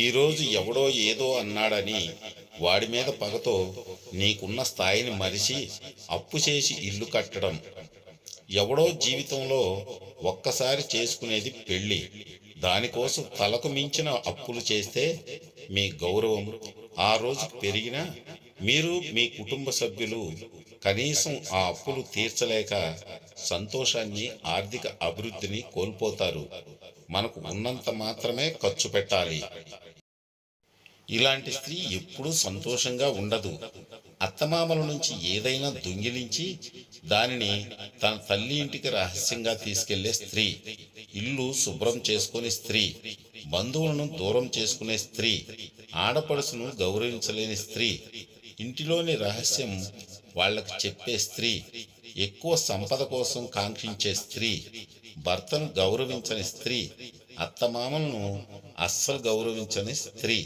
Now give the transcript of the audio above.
ఈరోజు ఎవడో ఏదో అన్నాడని వాడి మీద పగతో నీకున్న స్థాయిని మరిచి అప్పు చేసి ఇల్లు కట్టడం. ఎవడో జీవితంలో ఒక్కసారి చేసుకునేది పెళ్ళి. దానికోసం తలకు మించిన అప్పులు చేస్తే మీ గౌరవం ఆ రోజు పెరిగినా మీరు మీ కుటుంబ సభ్యులు కనీసం ఆ అప్పులు తీర్చలేక సంతోషాన్ని ఆర్థిక అభివృద్ధిని కోల్పోతారు. మనకు ఉన్నంత మాత్రమే ఖర్చు పెట్టాలి. ఇలాంటి స్త్రీ ఎప్పుడూ సంతోషంగా ఉండదు. అత్తమామల నుంచి ఏదైనా దొంగిలించి దానిని తన తల్లి ఇంటికి రహస్యంగా తీసుకెళ్ళే స్త్రీ ఇల్లు శుభ్రం చేసుకునే స్త్రీ బంధువులను దూరం చేసుకునే స్త్రీ ఆడపడుసును గౌరవించలేని స్త్రీ ఇంటిలోని రహస్యం వాళ్ళకు చెప్పే స్త్రీ ఎక్కువ సంపద కోసం కాంక్షించే స్త్రీ భర్తను గౌరవించని స్త్రీ అత్తమామలను అస్సలు గౌరవించని స్త్రీ.